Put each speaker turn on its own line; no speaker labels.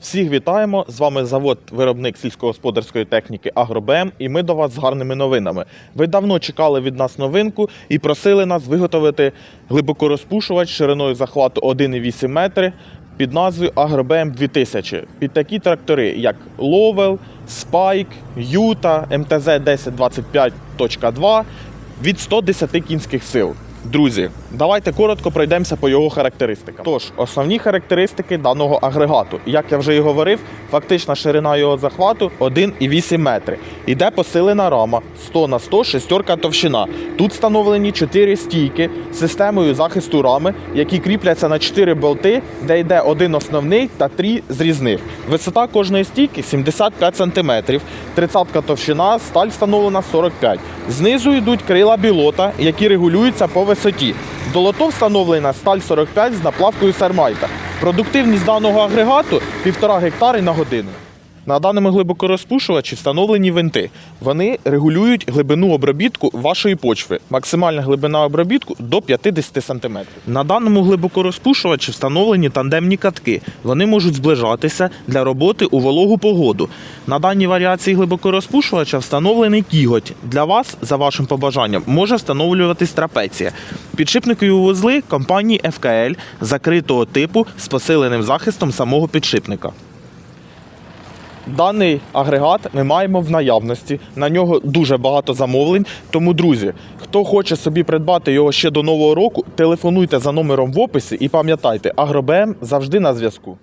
Всіх вітаємо! З вами завод виробник сільськогосподарської техніки Агробем, і ми до вас з гарними новинами. Ви давно чекали від нас новинку і просили нас виготовити глибокорозпушувач шириною захвату 1,8 метри під назвою Агробем 2000. Під такі трактори, як Ловел, Спайк, Юта, МТЗ 1025.2 від 110 кінських сил. Друзі, давайте коротко пройдемося по його характеристикам. Тож, основні характеристики даного агрегату. Як я вже і говорив, фактична ширина його захвату 1,8 метри. Іде посилена рама 100 на 100 шестерка товщина. Тут встановлені 4 стійки з системою захисту рами, які кріпляться на 4 болти, де йде один основний та 3 зрізних. Висота кожної стійки 75 см, 30 товщина, сталь встановлена 45 Знизу йдуть крила білота, які регулюються по висоті. До лото встановлена сталь 45 з наплавкою сермайта. Продуктивність даного агрегату 1,5 гектари на годину. На даному глибокорозпушувачі встановлені винти. Вони регулюють глибину обробітку вашої почви. Максимальна глибина обробітку до 50 см. На даному глибокорозпушувачі встановлені тандемні катки. Вони можуть зближатися для роботи у вологу погоду. На даній варіації глибокорозпушувача встановлений кіготь. Для вас, за вашим побажанням, може встановлюватись трапеція. Підшипникові вузли компанії FKL закритого типу з посиленим захистом самого підшипника. Даний агрегат ми маємо в наявності. На нього дуже багато замовлень. Тому, друзі, хто хоче собі придбати його ще до нового року, телефонуйте за номером в описі і пам'ятайте, Агробем завжди на зв'язку.